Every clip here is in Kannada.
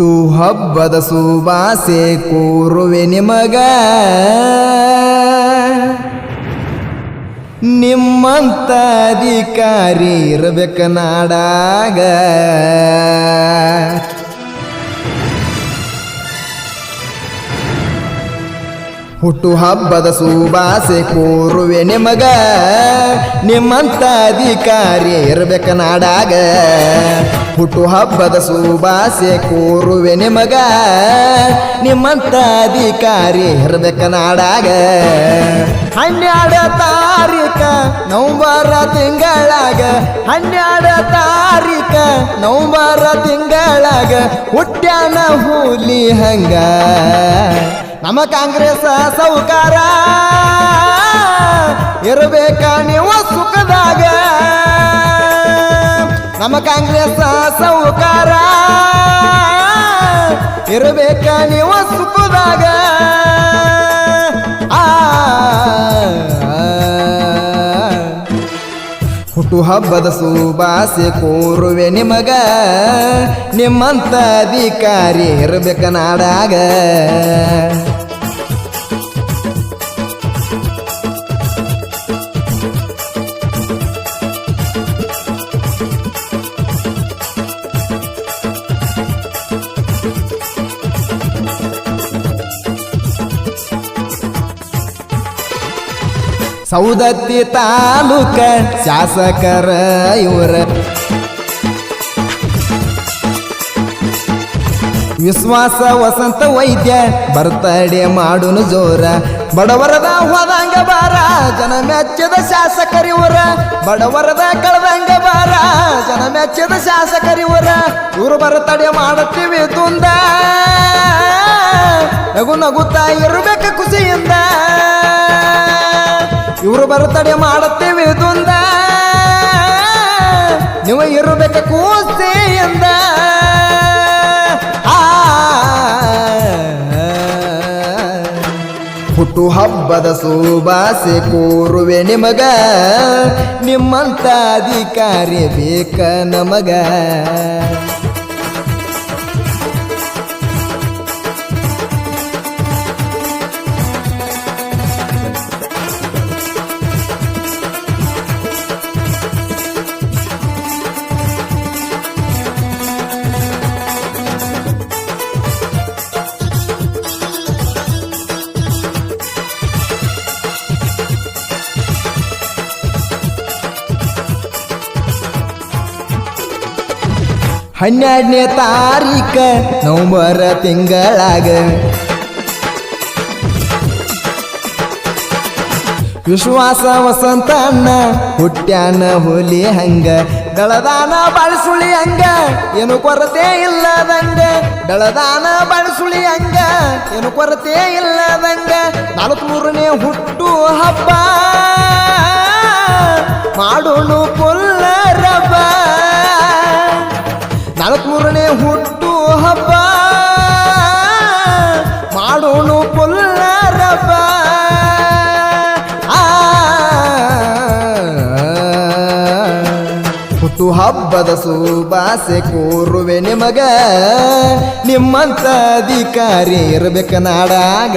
ಹುಟ್ಟು ಹಬ್ಬದ ಸುಬಾಸೆ ಕೂರುವೆ ನಿಮಗ. ನಿಮ್ಮಂತ ಅಧಿಕಾರಿ ಇರಬೇಕ ನಾಡಾಗ. ಹುಟ್ಟು ಹಬ್ಬದ ಸುಬಾಸೆ ಕೂರುವೆ ನಿಮಗ. ನಿಮ್ಮಂತ ಅಧಿಕಾರಿ ಇರಬೇಕ ನಾಡಾಗ. ಹುಟ್ಟು ಹಬ್ಬದ ಸುಬಾಸೆ ಕೂರುವೆ ನಿಮಗ. ನಿಮ್ಮಂತ ಅಧಿಕಾರಿ ಇರ್ಬೇಕ ನಾಡಾಗ. ಹನ್ನೆರಡ ತಾರೀಕ ನವಂಬರ ತಿಂಗಳಾಗ. ಹನ್ನೆರಡ ತಾರೀಕ ನವಂಬರ ತಿಂಗಳಾಗ. ಹುಟ್ಟ್ಯಾನ ಹುಲಿ ಹಂಗ. ನಮ್ಮ ಕಾಂಗ್ರೆಸ್ ಸೌಕಾರ. ಇರಬೇಕ ನೀವು ಸುಖದಾಗ. ನಮ್ಮ ಕಾಂಗ್ರೆಸ್ ಸೌಕಾರ ಇರಬೇಕ ನೀವು ಸುಖದಾಗ. ಹುಟ್ಟು ಹಬ್ಬದ ಸುಬಾಸೆ ಕೋರುವೆ ನಿಮಗ. ನಿಮ್ಮಂತ ಅಧಿಕಾರಿ ಇರಬೇಕ ನಾಡಾಗ ಸೌದತ್ತಿ ತಾಲೂಕ ಶಾಸಕರ ಇವರ. ವಿಶ್ವಾಸ ವಸಂತ ವೈದ್ಯ ಬರ್ತಡೆ ಮಾಡುನು ಜೋರ. ಬಡವರದ ಹೋದಂಗ ಬಾರ, ಜನ ಮೆಚ್ಚದ ಶಾಸಕರಿವರ. ಬಡವರದ ಕಳೆದಂಗ ಬಾರ, ಜನ ಮೆಚ್ಚದ ಶಾಸಕರಿವರ. ಇವರು ಬರ್ತಡೆ ಮಾಡುತ್ತೀವಿ ತುಂದ ನಗು ನಗುತ್ತಾ ಇರಬೇಕು ಖುಷಿಯಿಂದ. ಇವರು ಬರ್ತಡೆ ಮಾಡುತ್ತೇವೆ ದುಂದ ನೀವು ಇರಬೇಕ ಎಂದ. ಹುಟ್ಟು ಹಬ್ಬದ ಸುಬಾಸೆ ಕೋರುವೆ ನಿಮಗ. ನಿಮ್ಮಂತ ಅಧಿಕಾರಿ ಬೇಕ ನಮಗ. ಹನ್ನೆರಡನೇ ತಾರೀಕ ನವಂಬರ್ ತಿಂಗಳಾಗ. ವಿಶ್ವಾಸ ವಸಂತ ಅಣ್ಣ ಹುಟ್ಟ್ಯಾನ ಹುಲಿ ಹಂಗ. ಬೆಳದಾನ ಬಳಸುಳಿ ಹಂಗ, ಏನು ಕೊರತೆ ಇಲ್ಲದಂಗ. ಬೆಳದಾನ ಬಳಸುಳಿ ಹಂಗ, ಏನು ಕೊರತೆ ಇಲ್ಲದಂಗ. ನಾಲ್ಕುನೂರನೇ ಹುಟ್ಟು ಹಬ್ಬ, ಮಾಡೋಣ ಪುಲ್ಲರಬ್ಬ. ಹುಟ್ಟು ಹಬ್ಬ ಮಾಡೋಣ ಪುಲ್ಲರಬ್ಬ. ಹುಟ್ಟು ಹಬ್ಬದ ಸುಬಾಸೆ ಕೋರುವೆ ನಿಮಗ. ನಿಮ್ಮಂತ ಅಧಿಕಾರಿ ಇರಬೇಕು ನಾಡಾಗ.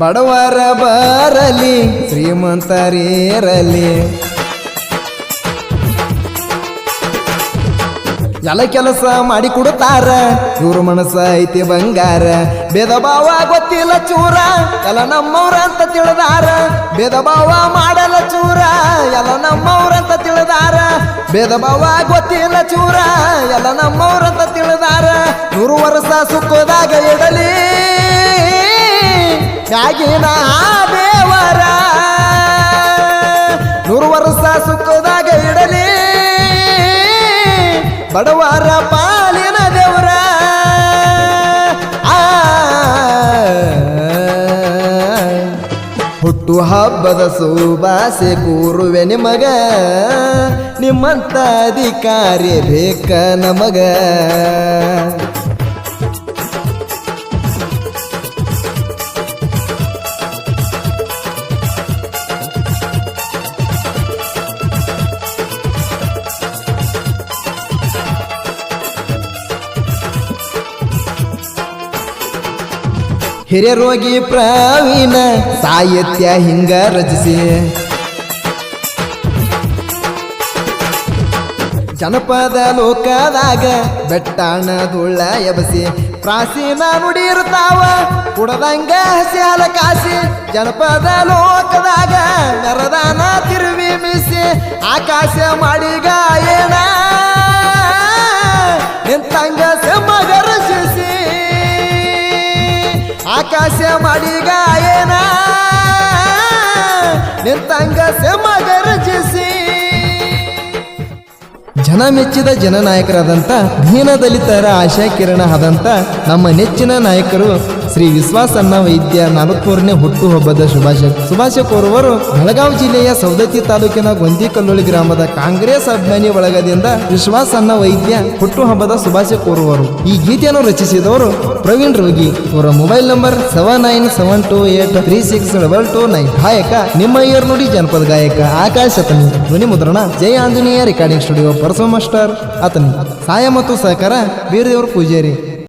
ಬಡವರ ಬರಲಿ, ಶ್ರೀಮಂತರೇರಲಿ. ಎಲ್ಲ ಕೆಲಸ ಮಾಡಿ ಕೊಡುತ್ತಾರ, ಇವ್ರ ಮನಸ್ಸ ಐತಿ ಬಂಗಾರ. ಭೇದ ಭಾವ ಗೊತ್ತಿಲ್ಲ ಚೂರ, ಎಲ್ಲ ನಮ್ಮವ್ರ ಅಂತ ತಿಳಿದಾರ. ಭೇದ ಭಾವ ಮಾಡಲ್ಲ ಚೂರ, ಎಲ್ಲ ನಮ್ಮವ್ರ ಅಂತ ತಿಳಿದಾರ. ಭೇದ ಭಾವ ಗೊತ್ತಿಲ್ಲ ಚೂರ, ಎಲ್ಲ ನಮ್ಮವ್ರ ಅಂತ ತಿಳಿದಾರ. ನೂರು ವರ್ಷ ಸುಖದಾಗ ಇಡಲಿ. ಆ ದೇವರ ನೂರು ವರ್ಷ ಸುಖದಾಗ ಇಡಲಿ. ಬಡವರ ಪಾಲಿನ ದೇವರ. ಹುಟ್ಟು ಹಬ್ಬದ ಸುಭಾಸೆ ಕೂರುವೆ ನಿಮಗ. ನಿಮ್ಮಂತ ಅಧಿಕಾರಿ ಬೇಕ ನಮಗ. ಹಿರಿಯ ರೋಗಿ ಪ್ರವೀಣ ಸಾಹಿತ್ಯ ಹಿಂಗ ರಚಿಸಿ. ಜನಪದ ಲೋಕದಾಗ ಬೆಟ್ಟಾಣ ದುಳ್ಳ ಎಬಸಿ. ಪ್ರಾಚೀನ ನುಡಿ ಇರ್ತಾವ ಕುಡದಂಗ ಹಸಿಯಾಲ ಕಾಸಿ. ಜನಪದ ಲೋಕದಾಗ ನರದಾನ ತಿರುವಿ ಮಿಸಿ. ಆಕಾಶ ಮಾಡಿ ಗಾಯನ ನಿಂತಂಗ ಮೆಚ್ಚಿದ ಜನ ಮೆಚ್ಚಿದ ಜನನಾಯಕರಾದಂಥ ದೀನದಲಿತರ ಆಶಾ ಕಿರಣ ಆದಂಥ ನಮ್ಮ ನೆಚ್ಚಿನ ನಾಯಕರು ಶ್ರೀ ವಿಶ್ವಾಸನ್ನ ವೈದ್ಯ ನಾಲ್ಕೂರನೇ ಹುಟ್ಟುಹಬ್ಬದ ಶುಭಾಶಯ ಶುಭಾಶಯ ಕೋರುವರು ಬೆಳಗಾವಿ ಜಿಲ್ಲೆಯ ಸೌದತ್ತಿ ತಾಲೂಕಿನ ಗೊಂದಿಕಲ್ಲೋಳಿ ಗ್ರಾಮದ ಕಾಂಗ್ರೆಸ್ ಅಭಿಮಾನಿ ಬಳಗದಿಂದ ವಿಶ್ವಾಸನ್ನ ವೈದ್ಯ ಹುಟ್ಟುಹಬ್ಬದ ಶುಭಾಶಯ ಕೋರುವರು ಈ ಗೀತೆಯನ್ನು ರಚಿಸಿದವರು ಪ್ರವೀಣ್ ರೋಗಿ. ಅವರ mobile number seven nine seven two eight three six double two nine ಗಾಯಕ ನಿಮ್ಮ ಇಯರ್ ನುಡಿ ಜನಪದ ಗಾಯಕ ಆಕಾಶ್ ಅತನಿ ಧ್ವನಿ ಮುದ್ರಣ ಜಯ ಆಂಜನೇಯ ರೆಕಾರ್ಡಿಂಗ್ ಸ್ಟುಡಿಯೋ ಪರಸೋ ಮಾಸ್ಟರ್ ಅತನಿ ಸಹಾಯ ಮತ್ತು ಸಹಕಾರ ಬೀರದೇವರು ಪೂಜಾರಿ.